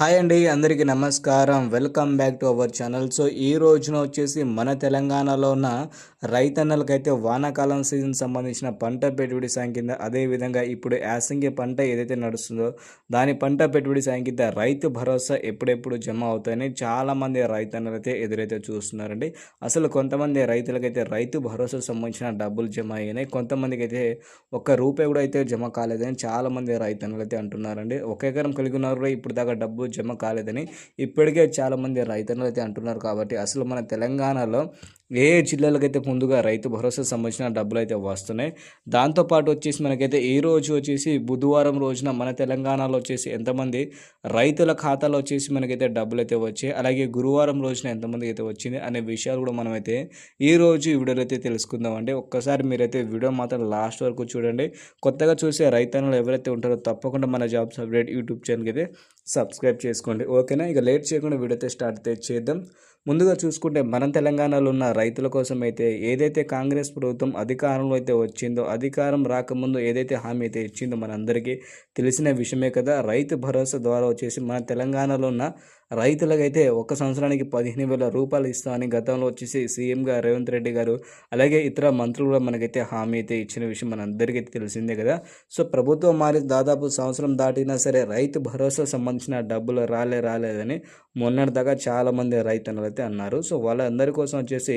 Hi అండి అందరికీ నమస్కారం. Welcome back to our channel. So ఈ రోజున వచ్చేసి మన తెలంగాణలో ఉన్న రైతన్నలకైతే వానాకాలం సీజన్ సంబంధించిన పంట పెట్టుబడి సాయం కింద అదేవిధంగా ఇప్పుడు యాసంగి పంట ఏదైతే నడుస్తుందో దాని పంట పెట్టుబడి సాయం కింద రైతు భరోసా ఎప్పుడెప్పుడు జమ అవుతాయని చాలామంది రైతన్నలైతే ఎదురైతే చూస్తున్నారండి. అసలు కొంతమంది రైతులకైతే రైతు భరోసా సంబంధించిన డబ్బులు జమ అయ్యాయి కొంతమందికి అయితే ఒక్క రూపాయి కూడా అయితే జమ కాలేదని చాలామంది రైతన్నలు అయితే అంటున్నారండి. ఒక ఎకరం కలిగి ఉన్నారు ఇప్పుడు దాకా డబ్బు జమ కాలేదని ఇప్పటికే చాలామంది రైతన్నలు అయితే అంటున్నారు కాబట్టి అసలు మన తెలంగాణలో ఏ జిల్లాలకైతే ముందుగా రైతు భరోసా సంబంధించిన డబ్బులు అయితే వస్తున్నాయి దాంతోపాటు వచ్చేసి మనకైతే ఈ రోజు వచ్చేసి బుధవారం రోజున మన తెలంగాణలో వచ్చేసి ఎంతమంది రైతుల ఖాతాలో వచ్చేసి మనకైతే డబ్బులు అయితే వచ్చాయి అలాగే గురువారం రోజున ఎంతమంది అయితే వచ్చింది అనే విషయాలు కూడా మనమైతే ఈ రోజు ఈ వీడియోలో అయితే తెలుసుకుందాం అండి ఒక్కసారి మీరైతే వీడియో మాత్రం లాస్ట్ వరకు చూడండి. కొత్తగా చూసే రైతన్నులు ఎవరైతే ఉంటారో తప్పకుండా మన జాబ్స్ అప్డేట్ యూట్యూబ్ ఛానల్కి అయితే సబ్స్క్రైబ్ చేసుకోండి. ఓకేనా? ఇక లేట్ చేయకుండా వీడియో అయితే స్టార్ట్ అయితే చేద్దాం. ముందుగా చూసుకుంటే మన తెలంగాణలో ఉన్న రైతుల కోసం అయితే ఏదైతే కాంగ్రెస్ ప్రభుత్వం అధికారంలో అయితే వచ్చిందో అధికారం రాకముందు ఏదైతే హామీ అయితే ఇచ్చిందో మనందరికీ తెలిసిన విషయమే కదా. రైతు భరోసా ద్వారా వచ్చేసి మన తెలంగాణలో ఉన్న రైతులకైతే ఒక సంవత్సరానికి పదిహేను వేల రూపాయలు ఇస్తామని గతంలో వచ్చేసి సీఎంగా రేవంత్ రెడ్డి గారు అలాగే ఇతర మంత్రులు కూడా మనకైతే హామీ అయితే ఇచ్చిన విషయం మనందరికీ తెలిసిందే కదా. సో ప్రభుత్వం మారి దాదాపు సంవత్సరం దాటినా సరే రైతు భరోసా సంబంధించిన డబ్బులు రాలే రాలేదని మొన్నటిదాకా చాలామంది రైతన్నలు అయితే అన్నారు. సో వాళ్ళందరి కోసం వచ్చేసి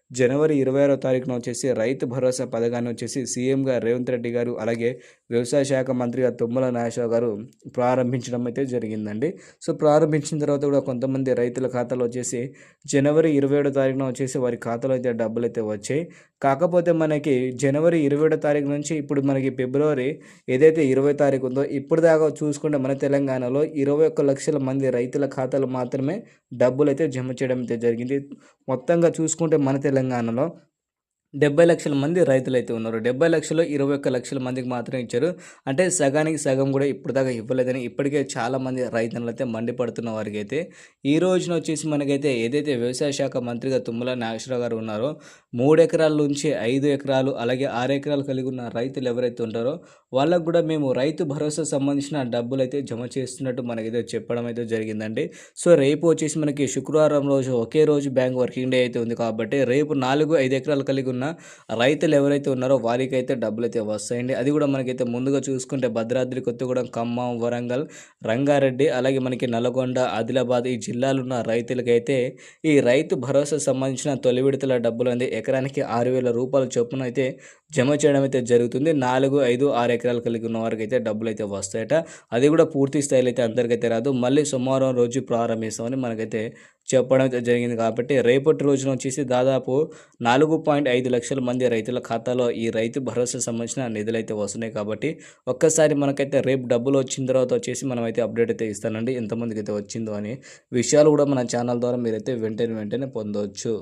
జనవరి ఇరవై ఆరో తారీఖున వచ్చేసి రైతు భరోసా పథకాన్ని వచ్చేసి సీఎంగా రేవంత్ రెడ్డి గారు అలాగే వ్యవసాయ శాఖ మంత్రిగా తుమ్మల నాగేశ్వరరావు గారు ప్రారంభించడం అయితే జరిగిందండి. సో ప్రారంభించిన తర్వాత కూడా కొంతమంది రైతుల ఖాతాలో వచ్చేసి జనవరి ఇరవై ఏడో తారీఖున వచ్చేసి వారి ఖాతాలో అయితే డబ్బులు అయితే వచ్చాయి. కాకపోతే మనకి జనవరి ఇరవై ఏడో తారీఖు నుంచి ఇప్పుడు మనకి ఫిబ్రవరి ఏదైతే ఇరవై తారీఖు ఉందో ఇప్పుడు దాకా చూసుకుంటే మన తెలంగాణలో ఇరవై ఒక్క లక్షల మంది రైతుల ఖాతాలు మాత్రమే డబ్బులు అయితే జమ చేయడం అయితే జరిగింది. మొత్తంగా చూసుకుంటే మన తెలంగాణ తెలంగాణలో డెబ్బై లక్షల మంది రైతులు అయితే ఉన్నారు. డెబ్బై లక్షలు ఇరవై ఒక్క లక్షల మందికి మాత్రమే ఇచ్చారు. అంటే సగానికి సగం కూడా ఇప్పటిదాకా ఇవ్వలేదని ఇప్పటికే చాలామంది రైతులు అయితే మండిపడుతున్న వారికి అయితే ఈ రోజున వచ్చేసి మనకైతే ఏదైతే వ్యవసాయ శాఖ మంత్రిగా తుమ్మల నాగేశ్వరరావు గారు ఉన్నారో మూడు ఎకరాల నుంచి ఐదు ఎకరాలు అలాగే ఆరు ఎకరాలు కలిగి ఉన్న రైతులు ఎవరైతే ఉంటారో వాళ్ళకు కూడా మేము రైతు భరోసా సంబంధించిన డబ్బులు అయితే జమ చేస్తున్నట్టు మనకైతే చెప్పడం అయితే జరిగిందండి. సో రేపు వచ్చేసి మనకి శుక్రవారం రోజు ఒకే రోజు బ్యాంక్ వర్కింగ్ డే అయితే ఉంది కాబట్టి రేపు నాలుగు ఐదు ఎకరాలు కలిగి ఉన్న రైతులు ఎవరైతే ఉన్నారో వారికైతే డబ్బులు అయితే వస్తాయండి. అది కూడా మనకైతే ముందుగా చూసుకుంటే భద్రాద్రి కొత్తగూడెం ఖమ్మం వరంగల్ రంగారెడ్డి అలాగే మనకి నల్గొండ ఆదిలాబాద్ ఈ జిల్లాలు ఉన్న రైతులకైతే ఈ రైతు భరోసా సంబంధించిన తొలి విడతల డబ్బులు అనేది ఎకరానికి ఆరు వేల రూపాయల చొప్పున అయితే జమ చేయడం అయితే జరుగుతుంది. నాలుగు ఐదు ఆరు ఎకరాలు కలిగి ఉన్న వారికి అయితే డబ్బులు అయితే వస్తాయట. అది కూడా పూర్తి స్థాయిలో అయితే అందరికైతే రాదు. మళ్ళీ సోమవారం రోజు ప్రారంభిస్తామని మనకైతే చెప్పడం అయితే జరిగింది కాబట్టి రేపటి రోజున వచ్చేసి దాదాపు నాలుగు పాయింట్ ఐదు లక్షల మంది రైతుల ఖాతాలో ఈ రైతు భరోసా సంబంధించిన నిధులు అయితే వస్తున్నాయి కాబట్టి ఒక్కసారి మనకైతే రేపు డబ్బులు వచ్చిన తర్వాత వచ్చేసి మనం అయితే అప్డేట్ అయితే ఇస్తానండి. ఎంతమందికి అయితే వచ్చిందో అని విషయాలు కూడా మన ఛానల్ ద్వారా మీరైతే వెంటనే వెంటనే పొందవచ్చు